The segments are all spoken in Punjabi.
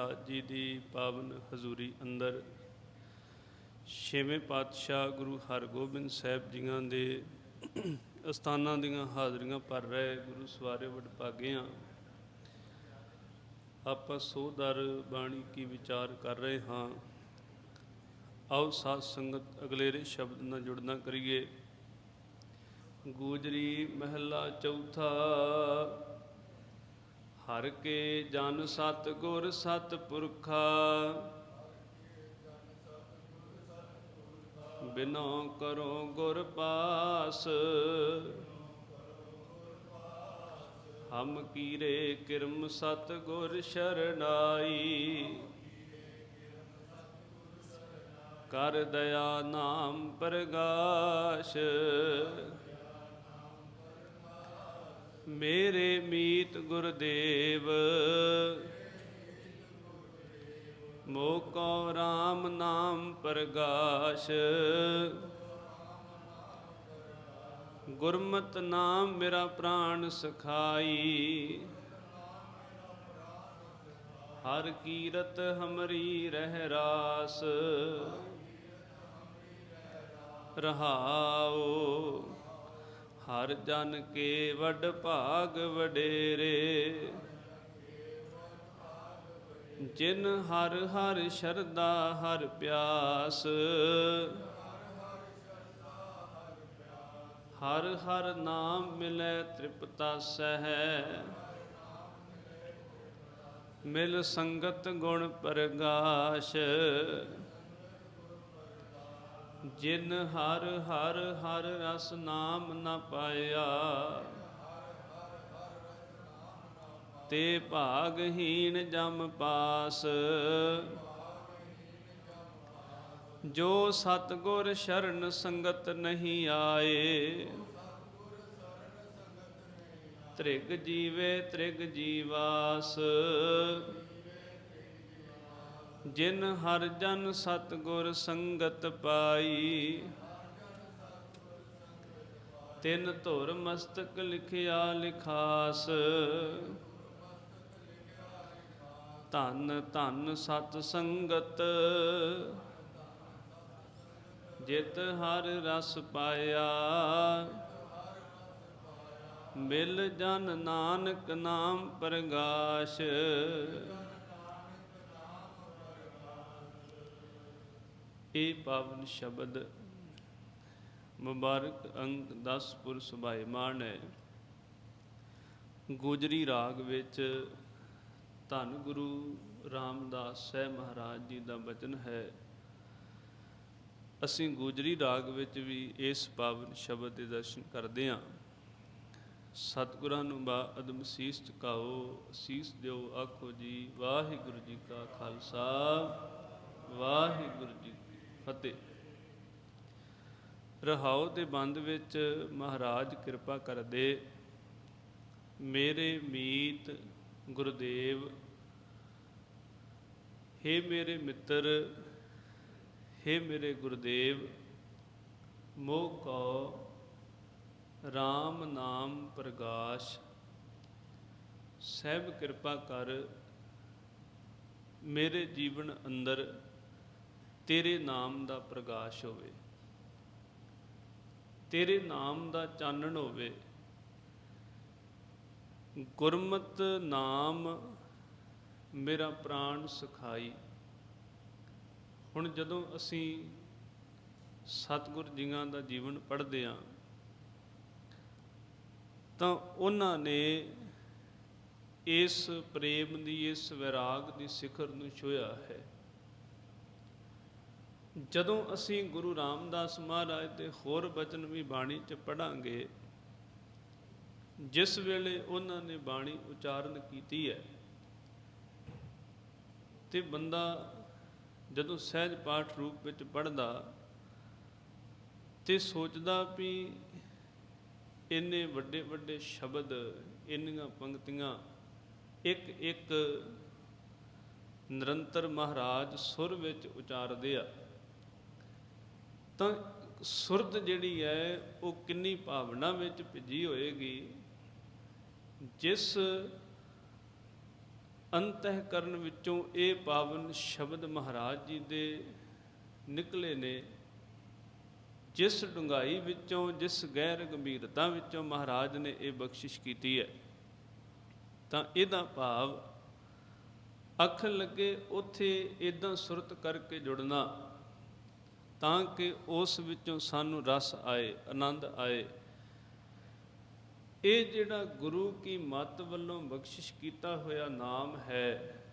ਮਹਾਰਾਜ ਜੀ ਦੀ ਪਾਵਨ ਹਜ਼ੂਰੀ ਅੰਦਰ ਛੇਵੇਂ ਪਾਤਸ਼ਾਹ ਗੁਰੂ ਹਰਗੋਬਿੰਦ ਸਾਹਿਬ ਜੀਆਂ ਦੇ ਅਸਥਾਨਾਂ ਦੀਆਂ ਹਾਜ਼ਰੀਆਂ ਭਰ ਰਹੇ ਗੁਰੂ ਸਵਾਰੇ ਵਡਭਾਗੇ ਆਪਾਂ ਸੋਦਰ ਬਾਣੀ ਕੀ ਵਿਚਾਰ ਕਰ ਰਹੇ ਹਾਂ। ਆਓ ਸਾਧ ਸੰਗਤ ਅਗਲੇਰੇ ਸ਼ਬਦ ਨਾਲ ਜੁੜਨਾ ਕਰੀਏ। ਗੂਜਰੀ ਮਹਿਲਾ ਚੌਥਾ ਹਰ ਕੇ ਜਨ ਸਤ ਗੁਰ ਸਤ ਪੁਰਖਾ। ਬਿਨੋ ਕਰੋ ਗੁਰ ਪਾਸ। ਹਮ ਕੀਰੇ ਕਿਰਮ ਸਤ ਗੁਰ ਸ਼ਰਨਾਈ। ਕਰ ਦਇਆ ਨਾਮ ਪ੍ਰਗਾਸ਼। ਮੇਰੇ ਮੀਤ ਗੁਰਦੇਵ। ਮੋਕੋ RAM ਨਾਮ ਪ੍ਰਗਾਸ਼। ਗੁਰਮਤ ਨਾਮ ਮੇਰਾ ਪ੍ਰਾਣ ਸਖਾਈ। ਹਰ ਕੀਰਤ ਹਮਰੀ ਰਹਿ ਰਾਸ। ਰਹਾਓ ਹਰ ਜਨ ਕੇ ਵਡ ਭਾਗ ਵਡੇਰੇ। ਜਿਨ ਹਰ ਹਰ ਸ਼ਰਦਾ ਹਰ ਪਿਆਸ। ਹਰ ਹਰ ਨਾਮ ਮਿਲੈ ਤ੍ਰਿਪਤਾ ਸਹਿ। ਮਿਲ ਸੰਗਤ ਗੁਣ ਪ੍ਰਗਾਸ਼। ਜਿਨ ਹਰ ਹਰ ਹਰ ਰਸ ਨਾਮ ਨ ਪਾਇਆ, ਤੇ ਭਾਗਹੀਣ ਜਮ ਪਾਸ। ਜੋ ਸਤਗੁਰ ਸ਼ਰਨ ਸੰਗਤ ਨਹੀਂ ਆਏ, ਤ੍ਰਿਗ ਜੀਵੇ ਤ੍ਰਿਗ ਜੀਵਾਸ। ਜਿਨ ਹਰ ਜਨ ਸਤਗੁਰ ਸੰਗਤ ਪਾਈ। ਤਿਨ ਧੁਰ ਮਸਤਕ ਲਿਖਿਆ ਲਿਖਾਸ। ਧੰਨ ਧੰਨ ਸਤ ਸੰਗਤ। ਜਿਤ ਹਰ ਰਸ ਪਾਇਆ। ਮਿਲ ਜਨ ਨਾਨਕ ਨਾਮ ਪ੍ਰਗਾਸ਼। ਇਹ ਪਾਵਨ ਸ਼ਬਦ ਮੁਬਾਰਕ ਅੰਕ 10 ਪੁਰ ਸੁਭਾਇਮਾਨ ਹੈ। ਗੁਜਰੀ ਰਾਗ ਵਿੱਚ ਧੰਨ ਗੁਰੂ ਰਾਮਦਾਸ ਸਾਹਿਬ ਮਹਾਰਾਜ ਜੀ ਦਾ ਬਚਨ ਹੈ। ਅਸੀਂ ਗੁਜਰੀ ਰਾਗ ਵਿੱਚ ਵੀ ਇਸ ਪਾਵਨ ਸ਼ਬਦ ਦੇ ਦਰਸ਼ਨ ਕਰਦੇ ਹਾਂ। ਸਤਿਗੁਰਾਂ ਨੂੰ ਬਾ ਅਦਮ ਸੀਸ ਝੁਕਾਓ ਸੀਸ ਦਿਓ, ਆਖੋ ਜੀ, ਵਾਹਿਗੁਰੂ ਜੀ ਕਾ ਖਾਲਸਾ, ਵਾਹਿਗੁਰੂ ਜੀ ਫਤਿਹ ਰਹਾਉ ਦੇ ਬੰਦ ਵਿੱਚ ਮਹਾਰਾਜ ਕਿਰਪਾ ਕਰਦੇ ਮੇਰੇ ਮੀਤ ਗੁਰਦੇਵ, ਹੇ ਮੇਰੇ ਮਿੱਤਰ, ਹੇ ਮੇਰੇ ਗੁਰਦੇਵ, ਮੋਹ ਕੋ RAM ਨਾਮ ਪ੍ਰਗਾਸ਼, ਸਹਿਬ ਕਿਰਪਾ ਕਰ ਮੇਰੇ ਜੀਵਨ ਅੰਦਰ ਤੇਰੇ ਨਾਮ ਦਾ ਪ੍ਰਕਾਸ਼ ਹੋਵੇ। ਤੇਰੇ ਨਾਮ ਦਾ ਚਾਨਣ ਹੋਵੇ। ਗੁਰਮਤ ਨਾਮ ਮੇਰਾ ਪ੍ਰਾਣ ਸੁਖਾਈ। ਹੁਣ ਜਦੋਂ ਅਸੀਂ ਸਤਿਗੁਰ ਜੀਆਂ ਦਾ ਜੀਵਨ ਪੜ੍ਹਦੇ ਹਾਂ, ਤਾਂ ਉਹਨਾਂ ਨੇ ਇਸ ਪ੍ਰੇਮ ਦੀ, ਇਸ ਵਿਰਾਗ ਦੀ ਸਿਖਰ ਨੂੰ ਛੋਇਆ ਹੈ। ਜਦੋਂ ਅਸੀਂ ਗੁਰੂ ਰਾਮਦਾਸ ਮਹਾਰਾਜ ਦੇ ਹੋਰ ਬਚਨ ਵੀ ਬਾਣੀ 'ਚ ਪੜਾਂਗੇ, ਜਿਸ ਵੇਲੇ ਉਹਨਾਂ ਨੇ ਬਾਣੀ ਉਚਾਰਨ ਕੀਤੀ ਹੈ, ਤੇ ਬੰਦਾ ਜਦੋਂ ਸਹਿਜ ਪਾਠ ਰੂਪ ਵਿੱਚ ਪੜਦਾ ਤੇ ਸੋਚਦਾ ਵੀ ਇੰਨੇ ਵੱਡੇ ਵੱਡੇ ਸ਼ਬਦ, ਇੰਨੀਆਂ ਪੰਕਤੀਆਂ, ਇੱਕ ਇੱਕ ਨਿਰੰਤਰ ਮਹਾਰਾਜ ਸੁਰ ਵਿੱਚ ਉਚਾਰਦੇ ਆ। ਤਾਂ ਸੁਰਤ ਜਿਹੜੀ ਹੈ ਉਹ ਕਿੰਨੀ ਭਾਵਨਾ ਵਿੱਚ ਭਿੱਜੀ ਹੋਏਗੀ, ਜਿਸ ਅੰਤঃਕਰਨ ਵਿੱਚੋਂ ਇਹ ਪਾਵਨ ਸ਼ਬਦ ਮਹਾਰਾਜ ਜੀ ਦੇ ਨਿਕਲੇ ਨੇ, ਜਿਸ ਡੁੰਗਾਈ ਵਿੱਚੋਂ, ਜਿਸ ਗਹਿਰ ਗੰਭੀਰਤਾ ਵਿੱਚੋਂ ਮਹਾਰਾਜ ਨੇ ਇਹ ਬਖਸ਼ਿਸ਼ ਕੀਤੀ ਹੈ, ਤਾਂ ਇਹਦਾ ਭਾਵ ਅੱਖ ਲੱਗੇ ਉਥੇ ਇਦਾਂ ਸੁਰਤ ਕਰਕੇ ਜੁੜਨਾ ਤਾਂ ਕਿ ਉਸ ਵਿੱਚੋਂ ਸਾਨੂੰ ਰਸ ਆਏ, ਆਨੰਦ ਆਏ। ਇਹ ਜਿਹੜਾ ਗੁਰੂ ਕੀ ਮਤ ਵੱਲੋਂ ਬਖਸ਼ਿਸ਼ ਕੀਤਾ ਹੋਇਆ ਨਾਮ ਹੈ,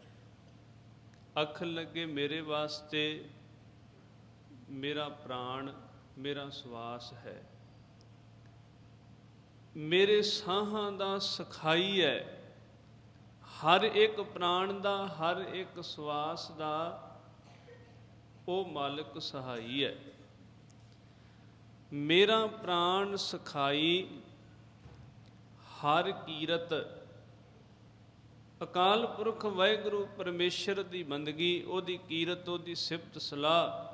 ਅੱਖ ਲੱਗੇ ਮੇਰੇ ਵਾਸਤੇ ਮੇਰਾ ਪ੍ਰਾਣ, ਮੇਰਾ ਸਵਾਸ ਹੈ। ਮੇਰੇ ਸਾਹਾਂ ਦਾ ਸਖਾਈ ਹੈ। ਹਰ ਇੱਕ ਪ੍ਰਾਣ ਦਾ, ਹਰ ਇੱਕ ਸਵਾਸ ਦਾ ਉਹ ਮਾਲਕ ਸਹਾਈ ਹੈ। ਮੇਰਾ ਪ੍ਰਾਣ ਸਖਾਈ ਹਰ ਕੀਰਤ। ਅਕਾਲ ਪੁਰਖ ਵਾਹਿਗੁਰੂ ਪਰਮੇਸ਼ਰ ਦੀ ਬੰਦਗੀ ਉਹਦੀ ਕੀਰਤ, ਉਹਦੀ ਸਿਫਤ ਸਲਾਹ।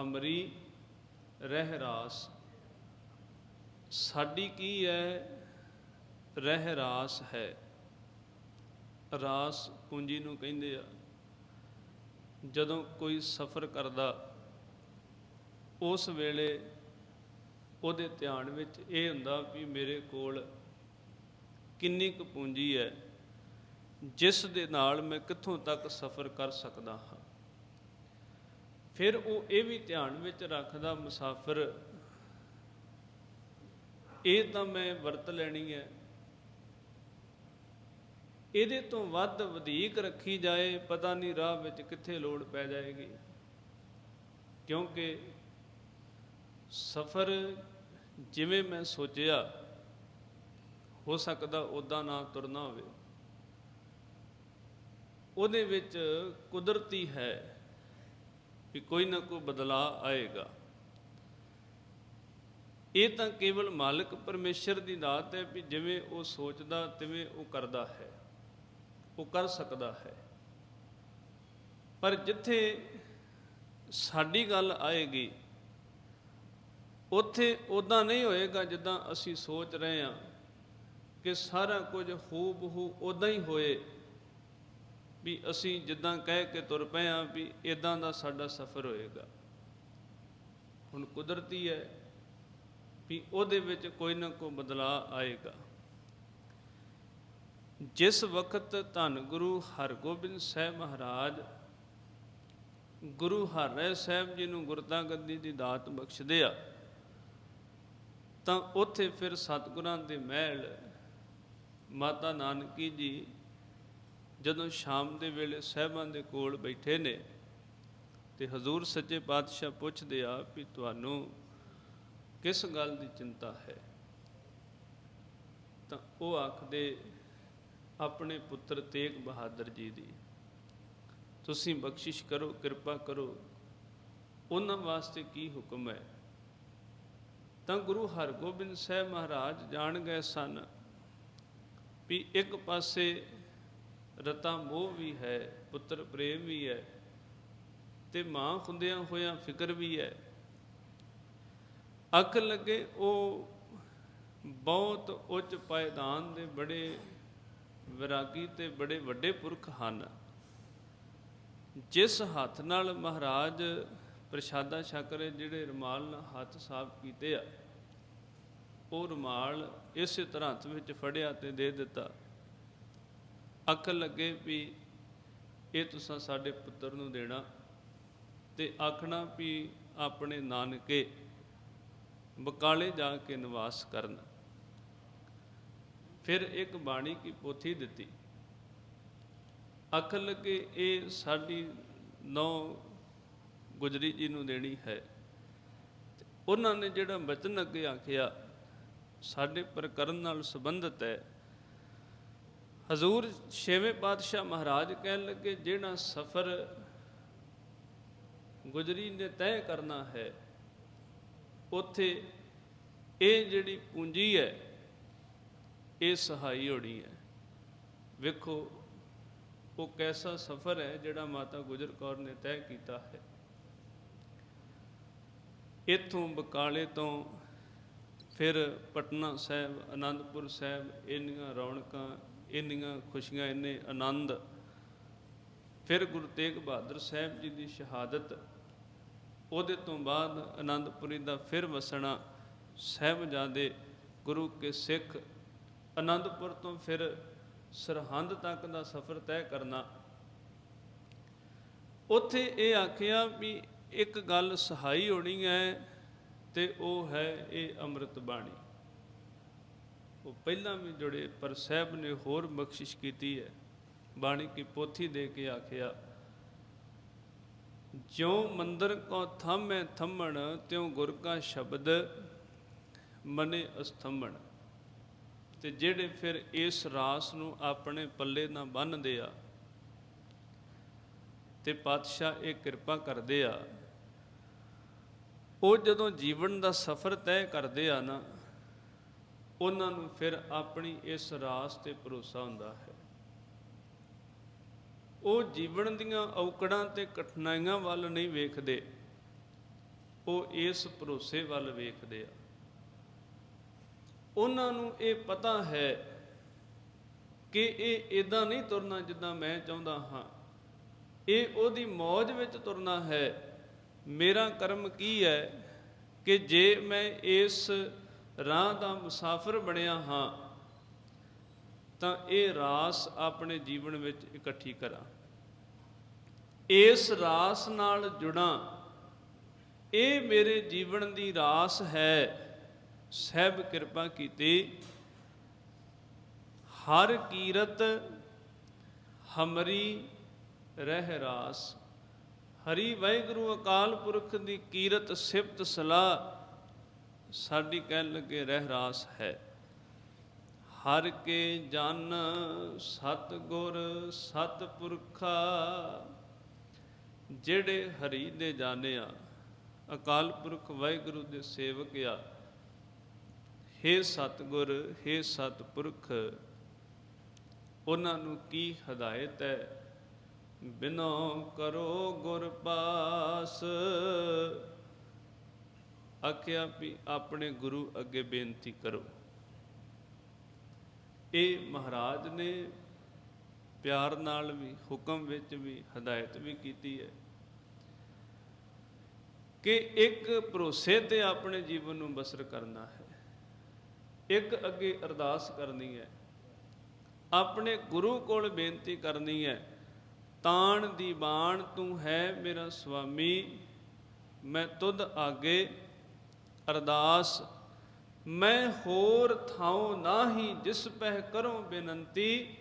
ਹਮਰੀ ਰਹਿ ਰਾਸ। ਸਾਡੀ ਕੀ ਹੈ ਰਹਿ ਰਾਸ ਹੈ। ਰਾਸ ਪੂੰਜੀ ਨੂੰ ਕਹਿੰਦੇ ਆ। ਜਦੋਂ ਕੋਈ ਸਫ਼ਰ ਕਰਦਾ, ਉਸ ਵੇਲੇ ਉਹਦੇ ਧਿਆਨ ਵਿੱਚ ਇਹ ਹੁੰਦਾ ਵੀ ਮੇਰੇ ਕੋਲ ਕਿੰਨੀ ਕੁ ਪੂੰਜੀ ਹੈ, ਜਿਸ ਦੇ ਨਾਲ ਮੈਂ ਕਿੱਥੋਂ ਤੱਕ ਸਫ਼ਰ ਕਰ ਸਕਦਾ ਹਾਂ। ਫਿਰ ਉਹ ਇਹ ਵੀ ਧਿਆਨ ਵਿੱਚ ਰੱਖਦਾ, ਮੁਸਾਫਰ, ਇਹ ਤਾਂ ਮੈਂ ਵਰਤ ਲੈਣੀ ਹੈ ਇਹਦੇ ਤੋਂ ਵੱਧ ਵਧੇਕ ਰੱਖੀ ਜਾਏ, ਪਤਾ ਨਹੀਂ ਰਾਹ ਵਿੱਚ ਕਿੱਥੇ ਲੋੜ ਪੈ ਜਾਏਗੀ। ਕਿਉਂਕਿ ਸਫ਼ਰ ਜਿਵੇਂ ਮੈਂ ਸੋਚਿਆ, ਹੋ ਸਕਦਾ ਉਦਾਂ ਨਾ ਤੁਰਨਾ ਹੋਵੇ। ਉਹਦੇ ਵਿੱਚ ਕੁਦਰਤੀ ਹੈ ਵੀ ਕੋਈ ਨਾ ਕੋਈ ਬਦਲਾਅ ਆਏਗਾ। ਇਹ ਤਾਂ ਕੇਵਲ ਮਾਲਕ ਪਰਮੇਸ਼ਰ ਦੀ ਦਾਤ ਹੈ ਵੀ ਜਿਵੇਂ ਉਹ ਸੋਚਦਾ, ਤਿਵੇਂ ਉਹ ਕਰਦਾ ਹੈ। ਉਹ ਕਰ ਸਕਦਾ ਹੈ। ਪਰ ਜਿੱਥੇ ਸਾਡੀ ਗੱਲ ਆਏਗੀ, ਉੱਥੇ ਉਦਾਂ ਨਹੀਂ ਹੋਏਗਾ ਜਿੱਦਾਂ ਅਸੀਂ ਸੋਚ ਰਹੇ ਹਾਂ ਕਿ ਸਾਰਾ ਕੁਝ ਹੂਬਹੂ ਉਦਾਂ ਹੀ ਹੋਏ ਵੀ ਅਸੀਂ ਜਿੱਦਾਂ ਕਹਿ ਕੇ ਤੁਰ ਪਏ ਹਾਂ ਵੀ ਇਦਾਂ ਦਾ ਸਾਡਾ ਸਫ਼ਰ ਹੋਏਗਾ। ਹੁਣ ਕੁਦਰਤੀ ਹੈ ਵੀ ਉਹਦੇ ਵਿੱਚ ਕੋਈ ਨਾ ਕੋਈ ਬਦਲਾਅ ਆਏਗਾ। ਜਿਸ ਵਕਤ ਧੰਨ ਗੁਰੂ ਹਰਗੋਬਿੰਦ ਸਾਹਿਬ ਮਹਾਰਾਜ ਗੁਰੂ ਹਰਿ ਸਾਹਿਬ ਜੀ ਨੂੰ ਗੁਰਤਾ ਗੱਦੀ ਦੀ ਦਾਤ ਬਖਸ਼ਦੇ ਆ, ਤਾਂ ਉੱਥੇ ਫਿਰ ਸਤਿਗੁਰਾਂ ਦੇ ਮਹਿਲ ਮਾਤਾ ਨਾਨਕੀ ਜੀ ਜਦੋਂ ਸ਼ਾਮ ਦੇ ਵੇਲੇ ਸਹਿਬਾਂ ਦੇ ਕੋਲ ਬੈਠੇ ਨੇ ਤੇ ਹਜ਼ੂਰ ਸੱਚੇ ਪਾਤਸ਼ਾਹ ਪੁੱਛਦੇ ਆ ਵੀ ਤੁਹਾਨੂੰ ਕਿਸ ਗੱਲ ਦੀ ਚਿੰਤਾ ਹੈ, ਤਾਂ ਉਹ ਆਖਦੇ ਆਪਣੇ ਪੁੱਤਰ ਤੇਗ ਬਹਾਦਰ ਜੀ ਦੀ। ਤੁਸੀਂ ਬਖਸ਼ਿਸ਼ ਕਰੋ, ਕਿਰਪਾ ਕਰੋ। ਉਹਨਾਂ ਵਾਸਤੇ ਕੀ ਹੁਕਮ ਹੈ? ਤਾਂ ਗੁਰੂ ਹਰਗੋਬਿੰਦ ਸਾਹਿਬ ਮਹਾਰਾਜ ਜਾਣ ਗਏ ਸਨ ਵੀ ਇੱਕ ਪਾਸੇ ਰਤਾ ਮੋਹ ਵੀ ਹੈ, ਪੁੱਤਰ ਪ੍ਰੇਮ ਵੀ ਹੈ ਤੇ ਮਾਂ ਹੁੰਦਿਆਂ ਹੋਇਆਂ ਫਿਕਰ ਵੀ ਹੈ। ਅੱਖ ਲੱਗੇ ਉਹ ਬਹੁਤ ਉੱਚ ਪਾਇਦਾਨ ਦੇ ਬੜੇ ਵਿਰਾਗੀ ਤੇ ਬੜੇ ਵੱਡੇ ਪੁਰਖ ਹਨ। ਜਿਸ ਹੱਥ ਨਾਲ ਮਹਾਰਾਜ ਪ੍ਰਸ਼ਾਦਾ ਛਕਰੇ ਜਿਹੜੇ ਰਮਾਲ ਨਾਲ ਹੱਥ ਸਾਫ਼ ਕੀਤੇ ਆ, ਉਹ ਰਮਾਲ ਇਸੇ ਤਰ੍ਹਾਂ ਹੱਥ ਵਿੱਚ ਫੜਿਆ ਤੇ ਦੇ ਦਿੱਤਾ। ਅੱਖ ਲੱਗੇ ਵੀ ਇਹ ਤੁਸੀਂ ਸਾਡੇ ਪੁੱਤਰ ਨੂੰ ਦੇਣਾ ਤੇ ਆਖਣਾ ਵੀ ਆਪਣੇ ਨਾਨਕੇ ਬਕਾਲੇ ਜਾ ਕੇ ਨਿਵਾਸ ਕਰਨ। ਫਿਰ ਇੱਕ ਬਾਣੀ ਕੀ ਪੋਥੀ ਦਿੱਤੀ। ਅੱਖ ਲੱਗੇ ਇਹ ਸਾਡੀ ਨੌ ਗੁਜਰੀ ਜੀ ਨੂੰ ਦੇਣੀ ਹੈ। ਉਹਨਾਂ ਨੇ ਜਿਹੜਾ ਬਚਨ ਅੱਗੇ ਆਖਿਆ, ਸਾਡੇ ਪ੍ਰਕਰਨ ਨਾਲ ਸੰਬੰਧਿਤ ਹੈ। ਹਜ਼ੂਰ ਛੇਵੇਂ ਪਾਤਸ਼ਾਹ ਮਹਾਰਾਜ ਕਹਿਣ ਲੱਗੇ, ਜਿਹੜਾ ਸਫ਼ਰ ਗੁਜਰੀ ਨੇ ਤੈਅ ਕਰਨਾ ਹੈ, ਉੱਥੇ ਇਹ ਜਿਹੜੀ ਪੂੰਜੀ ਹੈ ਇਹ ਸਹਾਈ ਹੋਣੀ ਹੈ। ਵੇਖੋ, ਉਹ ਕੈਸਾ ਸਫ਼ਰ ਹੈ ਜਿਹੜਾ ਮਾਤਾ ਗੁਜਰ ਕੌਰ ਨੇ ਤੈਅ ਕੀਤਾ ਹੈ। ਇਥੋਂ ਬਕਾਲੇ ਤੋਂ ਫਿਰ ਪਟਨਾ ਸਾਹਿਬ ਆਨੰਦਪੁਰ ਸਾਹਿਬ, ਇੰਨੀਆਂ ਰੌਣਕਾਂ, ਇੰਨੀਆਂ ਖੁਸ਼ੀਆਂ, ਇੰਨੇ ਆਨੰਦ। ਫਿਰ ਗੁਰੂ ਤੇਗ ਬਹਾਦਰ ਸਾਹਿਬ ਜੀ ਦੀ ਸ਼ਹਾਦਤ। ਉਹਦੇ ਤੋਂ ਬਾਅਦ ਆਨੰਦਪੁਰੀ ਦਾ ਫਿਰ ਵਸਣਾ। ਸਾਹਿਬਜ਼ਾਦੇ ਗੁਰੂ ਕੇ ਸਿੱਖ ਅਨੰਦਪੁਰ ਤੋਂ ਫਿਰ ਸਰਹੰਦ ਤੱਕ ਦਾ ਸਫ਼ਰ ਤੈਅ ਕਰਨਾ। ਉੱਥੇ ਇਹ ਆਖਿਆ ਵੀ ਇੱਕ ਗੱਲ ਸਹਾਈ ਹੋਣੀ ਹੈ ਤੇ ਉਹ ਹੈ ਇਹ ਅੰਮ੍ਰਿਤ ਬਾਣੀ। ਉਹ ਪਹਿਲਾਂ ਵੀ ਜੁੜੇ, ਪਰ ਸਾਹਿਬ ਨੇ ਹੋਰ ਬਖਸ਼ਿਸ਼ ਕੀਤੀ ਹੈ। ਬਾਣੀ ਕੀ ਪੋਥੀ ਦੇ ਕੇ ਆਖਿਆ, ਜਿਉ ਮੰਦਰ ਕੋ ਥੰਮੈ ਥੰਮਣ, ਤਿਉ ਗੁਰ ਕਾ ਸ਼ਬਦ ਮਨੇ ਅਸਥੰਮਣ। ਤੇ ਜਿਹੜੇ ਫਿਰ ਇਸ ਰਾਸ ਨੂੰ ਆਪਣੇ ਪੱਲੇ ਨਾਲ ਬੰਨ੍ਹਦੇ ਆ, ਤੇ ਪਾਤਸ਼ਾਹ ਇਹ ਕਿਰਪਾ ਕਰਦੇ ਆ। ਉਹ ਜਦੋਂ ਜੀਵਨ ਦਾ ਸਫ਼ਰ ਤੈਅ ਕਰਦੇ ਆ ਨਾ, ਉਹਨਾਂ ਨੂੰ ਫਿਰ ਆਪਣੀ ਇਸ ਰਾਸ ਤੇ ਭਰੋਸਾ ਹੁੰਦਾ ਹੈ। ਉਹ ਜੀਵਨ ਦੀਆਂ ਔਕੜਾਂ ਤੇ ਕਠਿਨਾਈਆਂ ਵੱਲ ਨਹੀਂ ਵੇਖਦੇ, ਉਹ ਇਸ ਭਰੋਸੇ ਵੱਲ ਵੇਖਦੇ ਆ। ਉਹਨਾਂ ਨੂੰ ਇਹ ਪਤਾ ਹੈ ਕਿ ਇਹ ਇਦਾਂ ਨਹੀਂ ਤੁਰਨਾ ਜਿੱਦਾਂ ਮੈਂ ਚਾਹੁੰਦਾ ਹਾਂ। ਇਹ ਉਹਦੀ ਮੌਜ ਵਿੱਚ ਤੁਰਨਾ ਹੈ। ਮੇਰਾ ਕਰਮ ਕੀ ਹੈ ਕਿ ਜੇ ਮੈਂ ਇਸ ਰਾਹ ਦਾ ਮੁਸਾਫਰ ਬਣਿਆ ਹਾਂ, ਤਾਂ ਇਹ ਰਾਸ ਆਪਣੇ ਜੀਵਨ ਵਿੱਚ ਇਕੱਠੀ ਕਰਾਂ। ਇਸ ਰਾਸ ਨਾਲ ਜੁੜਾਂ। ਇਹ ਮੇਰੇ ਜੀਵਨ ਦੀ ਰਾਸ ਹੈ ਸਹਿਬ ਕਿਰਪਾ ਕੀਤੀ। ਹਰ ਕੀਰਤ ਹਮਰੀ ਰਹਿ ਰਾਸ। ਹਰੀ ਵਾਹਿਗੁਰੂ ਅਕਾਲ ਪੁਰਖ ਦੀ ਕੀਰਤ ਸਿਫਤ ਸਲਾਹ ਸਾਡੀ ਕਹਿਣ ਲੱਗੇ ਰਹਿ ਰਾਸ ਹੈ। ਹਰ ਕੇ ਜਨ ਸਤ ਗੁਰ ਸਤ ਪੁਰਖਾ ਜਿਹੜੇ ਹਰੀ ਦੇ ਜਾਣਿਆ, ਅਕਾਲ ਪੁਰਖ ਵਾਹਿਗੁਰੂ ਦੇ ਸੇਵਕ ਆ ਹੇ ਸਤਗੁਰ, ਹੇ ਸਤਪੁਰਖ, ਉਹਨਾਂ ਨੂੰ ਕੀ ਹਦਾਇਤ ਹੈ? ਬਿਨੋ ਕਰੋ ਗੁਰ ਪਾਸ। ਆਖਿਆ ਵੀ ਆਪਣੇ ਗੁਰੂ ਅੱਗੇ ਬੇਨਤੀ ਕਰੋ। ਇਹ ਮਹਾਰਾਜ ਨੇ ਪਿਆਰ ਨਾਲ ਵੀ, ਹੁਕਮ ਵਿੱਚ ਵੀ, ਹਦਾਇਤ ਵੀ ਕੀਤੀ ਹੈ ਕਿ ਇੱਕ ਭਰੋਸੇ ਤੇ ਆਪਣੇ ਜੀਵਨ ਨੂੰ ਬਸਰ ਕਰਨਾ ਹੈ। ਇੱਕ ਅੱਗੇ ਅਰਦਾਸ ਕਰਨੀ ਹੈ। ਆਪਣੇ ਗੁਰੂ ਕੋਲ ਬੇਨਤੀ ਕਰਨੀ ਹੈ, ਤਾਣ ਦੀ ਬਾਣ ਤੂੰ ਹੈ ਮੇਰਾ ਸੁਆਮੀ, ਮੈਂ ਤੁਧ ਆਗੇ ਅਰਦਾਸ, ਮੈਂ ਹੋਰ ਥਾਉ ਨਾਹੀ ਜਿਸ ਪਹਿ ਕਰੋ ਬੇਨੰਤੀ,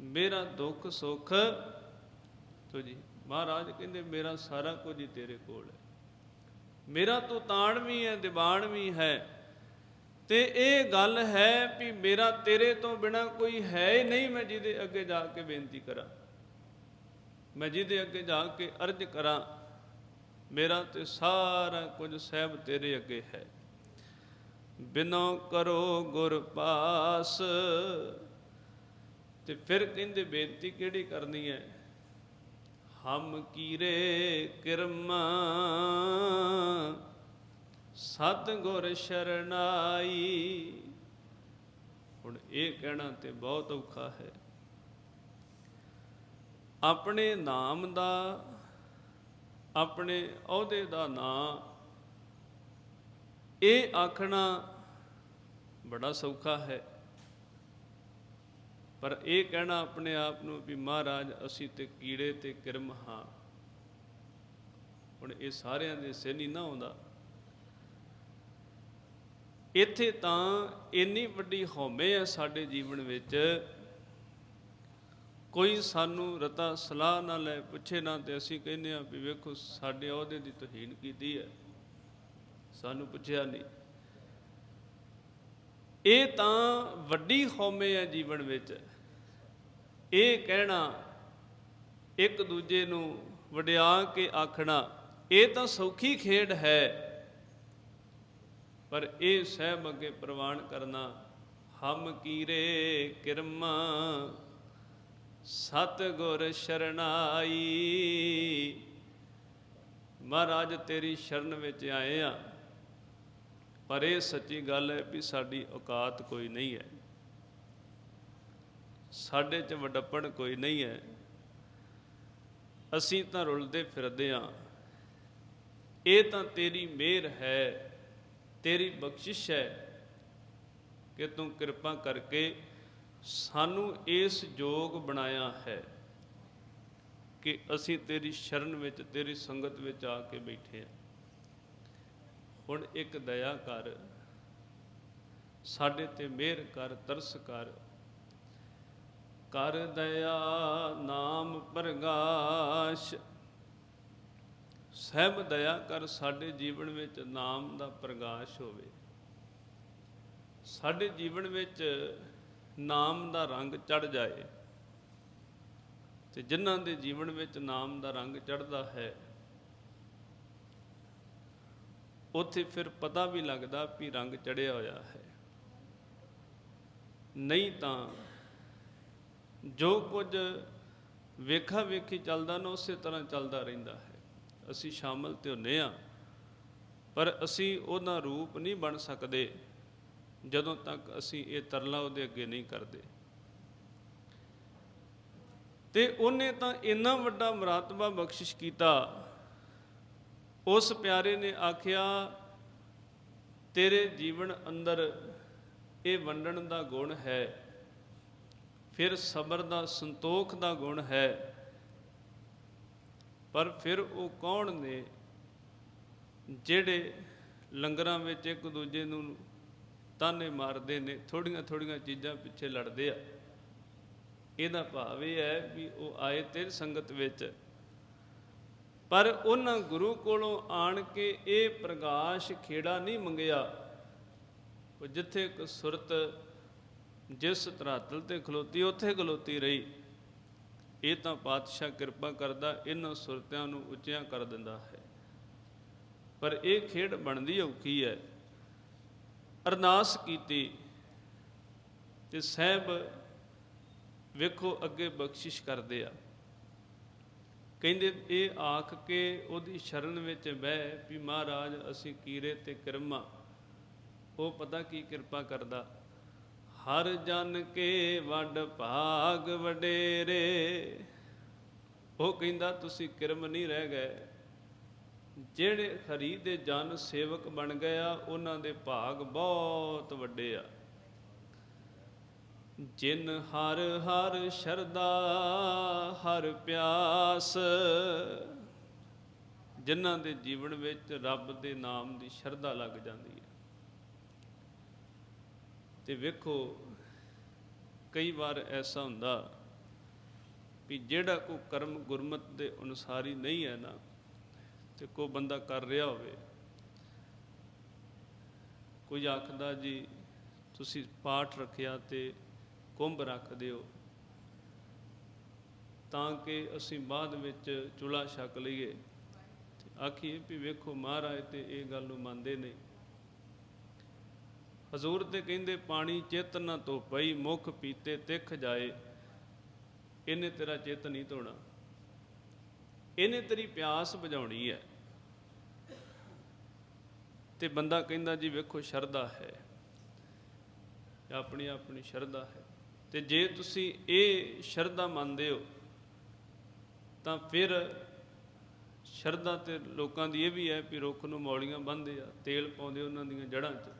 ਮੇਰਾ ਦੁੱਖ ਸੁੱਖ। ਤੁਜੀ ਮਹਾਰਾਜ ਕਹਿੰਦੇ, ਮੇਰਾ ਸਾਰਾ ਕੁਝ ਹੀ ਤੇਰੇ ਕੋਲ ਹੈ। ਮੇਰਾ ਤੂੰ ਤਾਣ ਵੀ ਹੈ, ਦੀਵਾਨ ਵੀ ਹੈ। ਤੇ ਇਹ ਗੱਲ ਹੈ ਵੀ ਮੇਰਾ ਤੇਰੇ ਤੋਂ ਬਿਨਾ ਕੋਈ ਹੈ ਹੀ ਨਹੀਂ, ਮੈਂ ਜਿਹਦੇ ਅੱਗੇ ਜਾ ਕੇ ਬੇਨਤੀ ਕਰਾਂ। ਮੈਂ ਜਿਹਦੇ ਅੱਗੇ ਜਾ ਕੇ ਅਰਜ਼ ਕਰਾਂ, ਮੇਰਾ ਤੇ ਸਾਰਾ ਕੁਝ ਸਹਿਬ ਤੇਰੇ ਅੱਗੇ ਹੈ। ਬਿਨੋ ਕਰੋ ਗੁਰ ਪਾਸ। ਤੇ ਫਿਰ ਕਹਿੰਦੇ, ਬੇਨਤੀ ਕਿਹੜੀ ਕਰਨੀ ਹੈ? ਹਮ ਕੀਰੇ ਕਿਰਮਾ। ਸਤ ਗੁਰ ਸ਼ਰਨਾਈ। ਹੁਣ ਇਹ ਕਹਿਣਾ ਤੇ ਬਹੁਤ ਔਖਾ ਹੈ। ਆਪਣੇ ਨਾਮ ਦਾ, ਆਪਣੇ ਅਹੁਦੇ ਦਾ ਨਾਂ, ਇਹ ਆਖਣਾ ਬੜਾ ਸੌਖਾ ਹੈ। ਪਰ ਇਹ ਕਹਿਣਾ ਆਪਣੇ ਆਪ ਨੂੰ ਵੀ ਮਹਾਰਾਜ, ਅਸੀਂ ਤੇ ਕੀੜੇ ਤੇ ਕਿਰਮ ਹਾਂ। ਹੁਣ ਇਹ ਸਾਰਿਆਂ ਦੇ ਸਿਰ ਨਹੀਂ ਨਾ ਆਉਂਦਾ। ਇੱਥੇ ਤਾਂ ਇੰਨੀ ਵੱਡੀ ਹਉਮੈ ਹੈ ਸਾਡੇ ਜੀਵਨ ਵਿੱਚ। ਕੋਈ ਸਾਨੂੰ ਰਤਾ ਸਲਾਹ ਨਾ ਲੈ, ਪੁੱਛੇ ਨਾ ਤੇ ਅਸੀਂ ਕਹਿੰਦੇ ਆ ਵੀ ਵੇਖੋ, ਸਾਡੇ ਅਹੁਦੇ ਦੀ ਤੋਹੀਨ ਕੀਤੀ ਹੈ। ਸਾਨੂੰ ਪੁੱਛਿਆ ਨਹੀਂ। ਇਹ ਤਾਂ ਵੱਡੀ ਹਉਮੈ ਹੈ ਜੀਵਨ ਵਿੱਚ। ਇਹ ਕਹਿਣਾ ਇੱਕ ਦੂਜੇ ਨੂੰ ਵਡਿਆ ਕੇ ਆਖਣਾ, ਇਹ ਤਾਂ ਸੌਖੀ ਖੇਡ ਹੈ। ਪਰ ਇਹ ਸਹਿਬ ਅੱਗੇ ਪ੍ਰਵਾਨ ਕਰਨਾ, ਹਮ ਕੀਰੇ ਕਿਰਮ ਸਤ ਗੁਰ ਸ਼ਰਨਾਈ ਮਹਾਰਾਜ, ਤੇਰੀ ਸ਼ਰਨ ਵਿੱਚ ਆਏ ਆ। ਪਰ ਇਹ ਸੱਚੀ ਗੱਲ ਹੈ ਵੀ ਸਾਡੀ ਔਕਾਤ ਕੋਈ ਨਹੀਂ ਹੈ। ਸਾਡੇ 'ਚ ਵਡੱਪਣ ਕੋਈ ਨਹੀਂ ਹੈ। ਅਸੀਂ ਤਾਂ ਰੁਲਦੇ ਫਿਰਦੇ ਆਂ। ਇਹ ਤਾਂ ਤੇਰੀ ਮਿਹਰ ਹੈ। ਤੇਰੀ ਬਖਸ਼ਿਸ਼ ਹੈ ਕਿ ਤੂੰ ਕਿਰਪਾ ਕਰਕੇ ਸਾਨੂੰ ਇਸ ਯੋਗ ਬਣਾਇਆ ਹੈ ਕਿ ਅਸੀਂ ਤੇਰੀ ਸ਼ਰਨ ਵਿੱਚ, ਤੇਰੀ ਸੰਗਤ ਵਿੱਚ ਆ ਕੇ ਬੈਠੇ ਹਾਂ। ਹੁਣ ਇੱਕ ਦਇਆ ਕਰ, ਸਾਡੇ ਤੇ ਮਿਹਰ ਕਰ, ਤਰਸ ਕਰ। ਕਰ ਦਇਆ ਨਾਮ ਪ੍ਰਗਾਸ਼ ਸਹਿਬ ਦਇਆ ਕਰ ਸਾਡੇ ਜੀਵਨ ਵਿੱਚ ਨਾਮ ਦਾ ਪ੍ਰਕਾਸ਼ ਹੋਵੇ। ਸਾਡੇ ਜੀਵਨ ਵਿੱਚ ਨਾਮ ਦਾ ਰੰਗ ਚੜ ਜਾਏ ਤੇ ਜਿਨ੍ਹਾਂ ਦੇ ਜੀਵਨ ਵਿੱਚ ਨਾਮ ਦਾ ਰੰਗ ਚੜਦਾ ਹੈ, ਉੱਥੇ ਫਿਰ ਪਤਾ ਵੀ ਲੱਗਦਾ ਵੀ ਰੰਗ ਚੜਿਆ ਹੋਇਆ ਹੈ। ਨਹੀਂ ਤਾਂ ਜੋ ਕੁਝ ਵੇਖਾ ਵੇਖੀ ਚੱਲਦਾ ਨਾ ਉਸੇ ਤਰ੍ਹਾਂ ਚੱਲਦਾ ਰਹਿੰਦਾ ਹੈ। ਅਸੀਂ ਸ਼ਾਮਲ ਤੇ ਹੁੰਨੇ ਆ ਪਰ ਅਸੀਂ ਉਹਦਾ ਰੂਪ ਨਹੀਂ ਬਣ ਸਕਦੇ ਜਦੋਂ ਤੱਕ ਅਸੀਂ ਇਹ ਤਰਲਾ ਉਹਦੇ ਅੱਗੇ ਨਹੀਂ ਕਰਦੇ। ਤੇ ਉਹਨੇ ਤਾਂ ਇੰਨਾ ਵੱਡਾ ਮਰਾਤਬਾ ਬਖਸ਼ਿਸ਼ ਕੀਤਾ। ਉਸ ਪਿਆਰੇ ਨੇ ਆਖਿਆ, ਤੇਰੇ ਜੀਵਨ ਅੰਦਰ ਇਹ ਵੰਡਣ ਦਾ ਗੁਣ ਹੈ, ਫਿਰ ਸਬਰ ਦਾ ਸੰਤੋਖ ਦਾ ਗੁਣ ਹੈ। ਪਰ ਫਿਰ ਉਹ ਕੌਣ ਨੇ ਜਿਹੜੇ ਲੰਗਰਾਂ ਵਿੱਚ ਇੱਕ ਦੂਜੇ ਨੂੰ ਤਾਨੇ ਮਾਰਦੇ ਨੇ, ਥੋੜੀਆਂ ਥੋੜੀਆਂ ਚੀਜ਼ਾਂ ਪਿੱਛੇ ਲੜਦੇ ਆ। ਇਹਦਾ ਭਾਵ ਇਹ ਹੈ ਵੀ ਉਹ ਆਏ ਤੇ ਸੰਗਤ ਵਿੱਚ। ਪਰ ਉਹਨਾਂ ਗੁਰੂ ਕੋਲੋਂ ਆਣ ਕੇ ਇਹ ਪ੍ਰਕਾਸ਼ ਖੇੜਾ ਨਹੀਂ ਮੰਗਿਆ। ਉਹ ਜਿੱਥੇ ਇੱਕ ਸੁਰਤ ਜਿਸ ਧਰਾਤਲ ਤੇ ਖਲੋਤੀ, ਉੱਥੇ ਖਲੋਤੀ ਰਹੀ। ਇਹ ਤਾਂ ਪਾਤਸ਼ਾਹ ਕਿਰਪਾ ਕਰਦਾ, ਇਹਨਾਂ ਸੁਰਤਿਆਂ ਨੂੰ ਉੱਚਿਆਂ ਕਰ ਦਿੰਦਾ ਹੈ। ਪਰ ਇਹ ਖੇਡ ਬਣਦੀ ਔਖੀ ਹੈ। ਅਰਨਾਸ ਕੀਤੀ ਤੇ ਸਹਿਬ ਵੇਖੋ ਅੱਗੇ ਬਖਸ਼ਿਸ਼ ਕਰਦੇ ਆ। ਕਹਿੰਦੇ, ਇਹ ਆਖ ਕੇ ਉਹਦੀ ਸ਼ਰਨ ਵਿੱਚ ਬਹਿ ਵੀ ਮਹਾਰਾਜ, ਅਸੀਂ ਕੀਰੇ ਤੇ ਕਿਰਮਾ, ਉਹ ਪਤਾ ਕੀ ਕਿਰਪਾ ਕਰਦਾ। ਹਰ ਜਨ ਕੇ ਵੱਡ ਭਾਗ ਵਡੇਰੇ। ਉਹ ਕਹਿੰਦਾ, ਤੁਸੀਂ ਕਿਰਮ ਨਹੀਂ ਰਹਿ ਗਏ। ਜਿਹੜੇ ਹਰੀ ਦੇ ਜਨ ਸੇਵਕ ਬਣ ਗਏ ਆ, ਉਹਨਾਂ ਦੇ ਭਾਗ ਬਹੁਤ ਵੱਡੇ ਆ। ਜਿਨ ਹਰ ਹਰ ਸ਼ਰਦਾ ਹਰ ਪਿਆਸ, ਜਿਨ੍ਹਾਂ ਦੇ ਜੀਵਨ ਵਿੱਚ ਰੱਬ ਦੇ ਨਾਮ ਦੀ ਸ਼ਰਧਾ ਲੱਗ ਜਾਂਦੀ ਹੈ ਤੇ ਵੇਖੋ, ਕਈ ਵਾਰ ਐਸਾ ਹੁੰਦਾ ਵੀ ਜਿਹੜਾ ਕੋ ਕਰਮ ਗੁਰਮਤ ਦੇ ਅਨੁਸਾਰ ਹੀ ਨਹੀਂ ਹੈ ਨਾ, ਤੇ ਕੋ ਬੰਦਾ ਕਰ ਰਿਹਾ ਹੋਵੇ। ਕੋਈ ਆਖਦਾ ਜੀ, ਤੁਸੀਂ ਪਾਠ ਰੱਖਿਆ ਤੇ ਕੁੰਭ ਰੱਖ ਦਿਓ, ਤਾਂ ਕਿ ਅਸੀਂ ਬਾਅਦ ਵਿੱਚ ਚੁਲਾ ਛਕ ਲਈਏ। ਤੇ ਆਖੀਏ ਵੀ ਵੇਖੋ ਮਹਾਰਾਜ ਤੇ ਇਹ ਗੱਲ ਨੂੰ ਮੰਨਦੇ ਨਹੀਂ ਹਜ਼ੂਰ ਤੇ ਕਹਿੰਦੇ, ਪਾਣੀ ਚਿੱਤ ਨਾ ਧੋ ਪਈ ਮੁਖ ਪੀਤੇ ਤਿੱਖ ਜਾਏ। ਇਹਨੇ ਤੇਰਾ ਚਿੱਤ ਨਹੀਂ ਧੋਣਾ। ਇਹਨੇ ਤੇਰੀ ਪਿਆਸ ਬੁਝਾਉਣੀ ਹੈ। ਤੇ ਬੰਦਾ ਕਹਿੰਦਾ, ਜੀ ਵੇਖੋ, ਸ਼ਰਧਾ ਹੈ। ਆਪਣੀ ਆਪਣੀ ਸ਼ਰਧਾ ਹੈ। ਤੇ ਜੇ ਤੁਸੀਂ ਇਹ ਸ਼ਰਧਾ ਮੰਨਦੇ ਹੋ, ਤਾਂ ਫਿਰ ਸ਼ਰਧਾ ਤੇ ਲੋਕਾਂ ਦੀ ਇਹ ਵੀ ਹੈ ਵੀ ਰੁੱਖ ਨੂੰ ਮੌਲੀਆਂ ਬੰਨਦੇ ਆ, ਤੇਲ ਪਾਉਂਦੇ ਉਹਨਾਂ ਦੀਆਂ ਜੜ੍ਹਾਂ 'ਚ।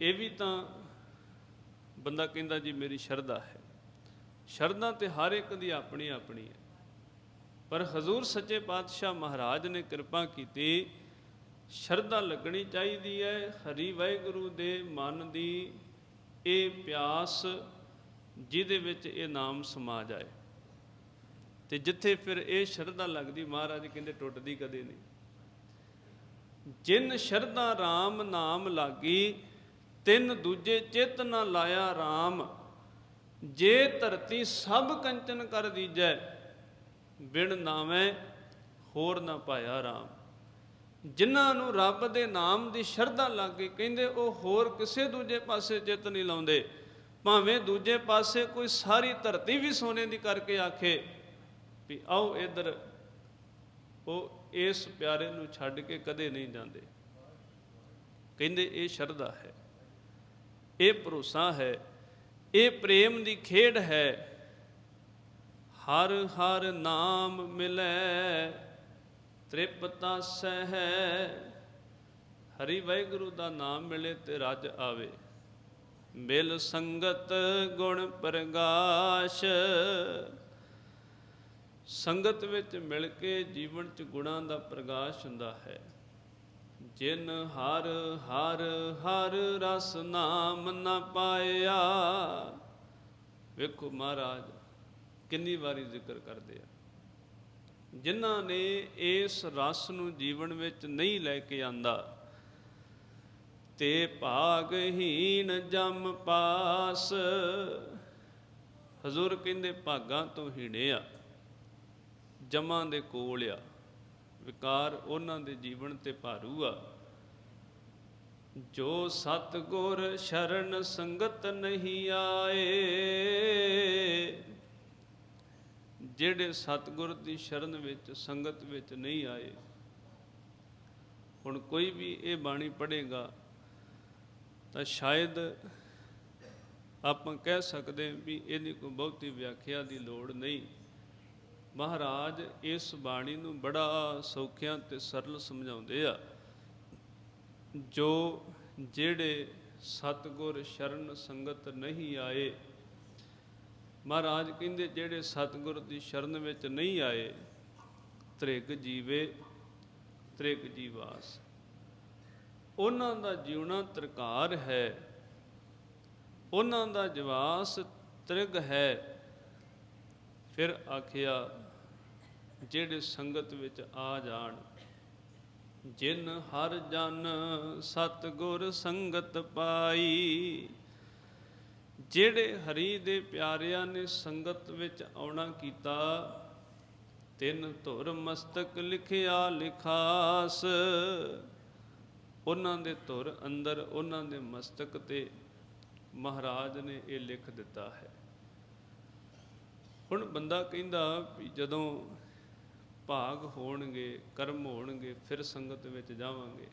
ਇਹ ਵੀ ਤਾਂ ਬੰਦਾ ਕਹਿੰਦਾ ਜੀ ਮੇਰੀ ਸ਼ਰਧਾ ਹੈ। ਸ਼ਰਧਾ ਤੇ ਹਰ ਇੱਕ ਦੀ ਆਪਣੀ ਆਪਣੀ ਹੈ। ਪਰ ਹਜ਼ੂਰ ਸੱਚੇ ਪਾਤਸ਼ਾਹ ਮਹਾਰਾਜ ਨੇ ਕਿਰਪਾ ਕੀਤੀ, ਸ਼ਰਧਾ ਲੱਗਣੀ ਚਾਹੀਦੀ ਹੈ। ਹਰੀ ਵਾਹਿਗੁਰੂ ਦੇ ਮਨ ਦੀ ਇਹ ਪਿਆਸ ਜਿਹਦੇ ਵਿੱਚ ਇਹ ਨਾਮ ਸਮਾ ਜਾਏ ਤੇ ਜਿੱਥੇ ਫਿਰ ਇਹ ਸ਼ਰਧਾ ਲੱਗਦੀ, ਮਹਾਰਾਜ ਕਹਿੰਦੇ ਟੁੱਟਦੀ ਕਦੇ ਨਹੀਂ। ਜਿਨ ਸ਼ਰਧਾ RAM ਨਾਮ ਲਾਗੀ ਤਿੰਨ ਦੂਜੇ ਚਿੱਤ ਨਾ ਲਾਇਆ RAM ਜੇ ਧਰਤੀ ਸਭ ਕੰਚਨ ਕਰ ਦੀਜੈ, ਬਿਨ ਨਾਵੇਂ ਹੋਰ ਨਾ ਪਾਇਆ RAM ਜਿਨ੍ਹਾਂ ਨੂੰ ਰੱਬ ਦੇ ਨਾਮ ਦੀ ਸ਼ਰਧਾ ਲੱਗ ਗਈ ਕਹਿੰਦੇ, ਉਹ ਹੋਰ ਕਿਸੇ ਦੂਜੇ ਪਾਸੇ ਚਿੱਤ ਨਹੀਂ ਲਾਉਂਦੇ। ਭਾਵੇਂ ਦੂਜੇ ਪਾਸੇ ਕੋਈ ਸਾਰੀ ਧਰਤੀ ਵੀ ਸੋਨੇ ਦੀ ਕਰਕੇ ਆਖੇ ਵੀ ਆਓ ਇਧਰ, ਉਹ ਇਸ ਪਿਆਰੇ ਨੂੰ ਛੱਡ ਕੇ ਕਦੇ ਨਹੀਂ ਜਾਂਦੇ। ਕਹਿੰਦੇ, ਇਹ ਸ਼ਰਧਾ ਹੈ। ਇਹ ਭਰੋਸਾ ਹੈ, ਇਹ ਪ੍ਰੇਮ ਦੀ ਖੇਡ ਹੈ। ਹਰ ਹਰ ਨਾਮ ਮਿਲੈ, ਤ੍ਰਿਪਤਾ ਸਹਿ। ਹਰੀ ਵਾਹਿਗੁਰੂ ਦਾ ਨਾਮ ਮਿਲੇ ਤੇ ਰੱਜ ਆਵੇ। ਮਿਲ ਸੰਗਤ ਗੁਣ ਪ੍ਰਗਾਸ਼। ਸੰਗਤ ਵਿੱਚ ਮਿਲ ਕੇ ਜੀਵਨ 'ਚ ਗੁਣਾਂ ਦਾ ਪ੍ਰਕਾਸ਼ ਹੁੰਦਾ ਹੈ। ਜਿਨ ਹਰ ਹਰ ਹਰ ਰਸ ਨਾਮ ਨਾ ਪਾਇਆ। ਵੇਖੋ ਮਹਾਰਾਜ, ਕਿੰਨੀ ਵਾਰੀ ਜ਼ਿਕਰ ਕਰਦੇ ਆ। ਜਿਨ੍ਹਾਂ ਨੇ ਇਸ ਰਸ ਨੂੰ ਜੀਵਨ ਵਿੱਚ ਨਹੀਂ ਲੈ ਕੇ ਆਂਦਾ, ਤੇ ਭਾਗਹੀਨ ਜਮ ਪਾਸ। ਹਜ਼ੂਰ ਕਹਿੰਦੇ ਭਾਗਾਂ ਤੋਂ ਹੀਣੇ ਆ, ਜਮਾਂ ਦੇ ਕੋਲ ਆ। ਵਿਕਾਰ ਉਹਨਾਂ ਦੇ ਜੀਵਨ ਤੇ ਭਾਰੂ ਆ। ਜੋ ਸਤਗੁਰ ਸ਼ਰਨ ਸੰਗਤ ਨਹੀਂ ਆਏ, ਜਿਹੜੇ ਸਤਿਗੁਰ ਦੀ ਸ਼ਰਨ ਵਿੱਚ, ਸੰਗਤ ਵਿੱਚ ਨਹੀਂ ਆਏ, ਹੁਣ ਕੋਈ ਵੀ ਇਹ ਬਾਣੀ ਪੜ੍ਹੇਗਾ, ਤਾਂ ਸ਼ਾਇਦ ਆਪਾਂ ਕਹਿ ਸਕਦੇ ਵੀ ਇਹਦੀ ਕੋਈ ਬਹੁਤੀ ਵਿਆਖਿਆ ਦੀ ਲੋੜ ਨਹੀਂ। ਮਹਾਰਾਜ ਇਸ ਬਾਣੀ ਨੂੰ ਬੜਾ ਸੌਖਿਆਂ ਤੇ ਸਰਲ ਸਮਝਾਉਂਦੇ ਆ। ਜੋ ਜਿਹੜੇ ਸਤਗੁਰ ਸ਼ਰਨ ਸੰਗਤ ਨਹੀਂ ਆਏ, ਮਹਾਰਾਜ ਕਹਿੰਦੇ ਜਿਹੜੇ ਸਤਗੁਰ ਦੀ ਸ਼ਰਨ ਵਿੱਚ ਨਹੀਂ ਆਏ, ਤ੍ਰਿਗ ਜੀਵੇ, ਤ੍ਰਿਗ ਜੀਵਾਸ। ਉਹਨਾਂ ਦਾ ਜਿਉਣਾ ਤਰਕਾਰ ਹੈ, ਉਹਨਾਂ ਦਾ ਜਵਾਸ ਤ੍ਰਿਗ ਹੈ। ਫਿਰ ਆਖਿਆ, ਜਿਹੜੇ ਸੰਗਤ ਵਿੱਚ ਆ ਜਾਣ, ਜਿਨ ਹਰ ਜਨ ਸਤਗੁਰ ਸੰਗਤ ਪਾਈ, ਜਿਹੜੇ ਹਰੀ ਦੇ ਪਿਆਰਿਆਂ ਨੇ ਸੰਗਤ ਵਿੱਚ ਆਉਣਾ ਕੀਤਾ, ਤਿੰਨ ਧੁਰ ਮਸਤਕ ਲਿਖਿਆ ਲਿਖਾਸ। ਉਹਨਾਂ ਦੇ ਧੁਰ ਅੰਦਰ, ਉਹਨਾਂ ਦੇ ਮਸਤਕ ਤੇ ਮਹਾਰਾਜ ਨੇ ਇਹ ਲਿਖ ਦਿੱਤਾ ਹੈ। ਹੁਣ ਬੰਦਾ ਕਹਿੰਦਾ ਵੀ ਜਦੋਂ ਭਾਗ ਹੋਣਗੇ, ਕਰਮ ਹੋਣਗੇ, ਫਿਰ ਸੰਗਤ ਵਿੱਚ ਜਾਵਾਂਗੇ।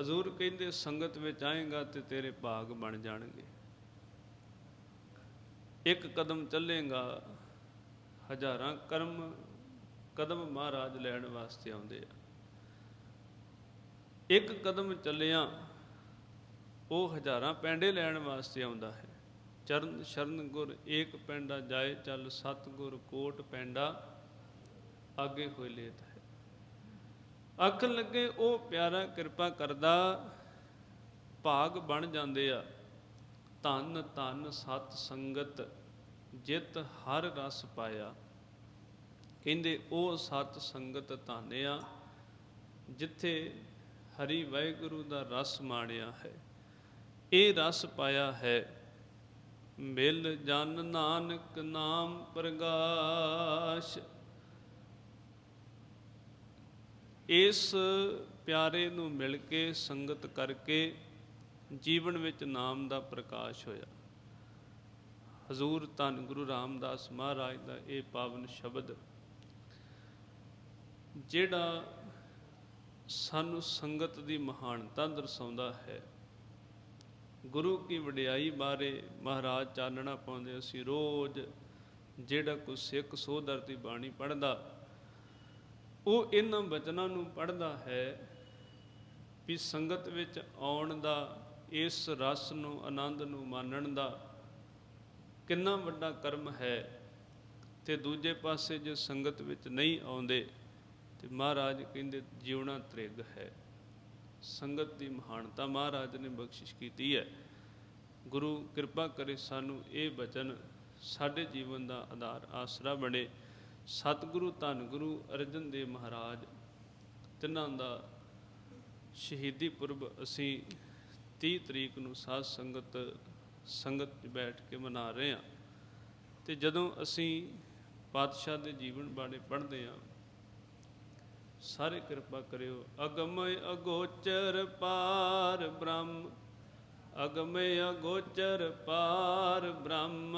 ਹਜ਼ੂਰ ਕਹਿੰਦੇ, ਸੰਗਤ ਵਿੱਚ ਆਏਗਾ ਤੇ ਤੇਰੇ ਭਾਗ ਬਣ ਜਾਣਗੇ। ਇੱਕ ਕਦਮ ਚੱਲੇਗਾ, ਹਜ਼ਾਰਾਂ ਕਰਮ ਕਦਮ ਮਹਾਰਾਜ ਲੈਣ ਵਾਸਤੇ ਆਉਂਦੇ ਆ। ਇੱਕ ਕਦਮ ਚੱਲਿਆ, ਉਹ ਹਜ਼ਾਰਾਂ ਪੈਂਡੇ ਲੈਣ ਵਾਸਤੇ ਆਉਂਦਾ ਹੈ। ਚਰਨ ਸ਼ਰਨ ਗੁਰ ਏਕ ਪੈਂਡਾ ਜਾਏ ਚੱਲ ਸਤ ਗੁਰ ਕੋਟ ਪੈਂਡਾ, ਆਗੇ ਹੋਏ ਲੇਤ ਹੈ। ਅੱਖ ਲੱਗੇ ਉਹ ਪਿਆਰਾ ਕਿਰਪਾ ਕਰਦਾ, ਭਾਗ ਬਣ ਜਾਂਦੇ ਆ। ਧੰਨ ਧੰਨ ਸਤ ਸੰਗਤ ਜਿਤ ਹਰ ਰਸ ਪਾਇਆ। ਕਹਿੰਦੇ ਉਹ ਸਤ ਸੰਗਤ ਧਾਨਿਆ ਜਿੱਥੇ ਹਰੀ ਵਾਹਿਗੁਰੂ ਦਾ ਰਸ ਮਾਣਿਆ ਹੈ। ਇਹ ਰਸ ਪਾਇਆ ਹੈ ਮਿਲ ਜਨ ਨਾਨਕ ਨਾਮ ਪ੍ਰਗਾਸ਼। ਇਸ ਪਿਆਰੇ ਨੂੰ ਮਿਲ ਕੇ ਸੰਗਤ ਕਰਕੇ ਜੀਵਨ ਵਿੱਚ ਨਾਮ ਦਾ ਪ੍ਰਕਾਸ਼ ਹੋਇਆ। ਹਜ਼ੂਰ ਧੰਨ ਗੁਰੂ ਰਾਮਦਾਸ ਮਹਾਰਾਜ ਦਾ ਇਹ ਪਾਵਨ ਸ਼ਬਦ, ਜਿਹੜਾ ਸਾਨੂੰ ਸੰਗਤ ਦੀ ਮਹਾਨਤਾ ਦਰਸਾਉਂਦਾ ਹੈ। ਗੁਰੂ ਕੀ ਵਡਿਆਈ ਬਾਰੇ ਮਹਾਰਾਜ ਚਾਨਣਾ ਪਾਉਂਦੇ ਅਸੀਂ ਰੋਜ਼ ਜਿਹੜਾ ਕੋਈ ਸਿੱਖ ਸੋਦਰ ਦੀ ਬਾਣੀ ਪੜ੍ਹਦਾ, ਉਹ ਇਹਨਾਂ ਬਚਨਾਂ ਨੂੰ ਪੜ੍ਹਦਾ ਹੈ ਵੀ ਸੰਗਤ ਵਿੱਚ ਆਉਣ ਦਾ, ਇਸ ਰਸ ਨੂੰ, ਆਨੰਦ ਨੂੰ ਮਾਣਨ ਦਾ ਕਿੰਨਾ ਵੱਡਾ ਕਰਮ ਹੈ ਤੇ ਦੂਜੇ ਪਾਸੇ ਜੇ ਸੰਗਤ ਵਿੱਚ ਨਹੀਂ ਆਉਂਦੇ ਤੇ ਮਹਾਰਾਜ ਕਹਿੰਦੇ ਜਿਉਣਾ ਤ੍ਰਿਗ ਹੈ। ਸੰਗਤ ਦੀ ਮਹਾਨਤਾ ਮਹਾਰਾਜ ਨੇ ਬਖਸ਼ਿਸ਼ ਕੀਤੀ ਹੈ। ਗੁਰੂ ਕਿਰਪਾ ਕਰੇ ਸਾਨੂੰ ਇਹ ਬਚਨ ਸਾਡੇ ਜੀਵਨ ਦਾ ਆਧਾਰ ਆਸਰਾ ਬਣੇ। ਸਤਿਗੁਰੂ ਧੰਨ ਗੁਰੂ ਅਰਜਨ ਦੇਵ ਮਹਾਰਾਜ, ਤਿੰਨਾਂ ਦਾ ਸ਼ਹੀਦੀ ਪੁਰਬ ਅਸੀਂ 30 ਤਰੀਕ ਨੂੰ ਸਾਧ ਸੰਗਤ ਸੰਗਤ 'ਚ ਬੈਠ ਕੇ ਮਨਾ ਰਹੇ ਹਾਂ। ਤੇ ਜਦੋਂ ਅਸੀਂ ਪਾਤਸ਼ਾਹ ਦੇ ਜੀਵਨ ਬਾਰੇ ਪੜ੍ਹਦੇ ਹਾਂ ਸਾਰੇ ਕਿਰਪਾ ਕਰਿਓ। ਅਗਮ ਅਗੋਚਰ ਪਾਰ ਬ੍ਰਹਮ। ਅਗਮ ਅਗੋਚਰ ਪਾਰ ਬ੍ਰਹਮ।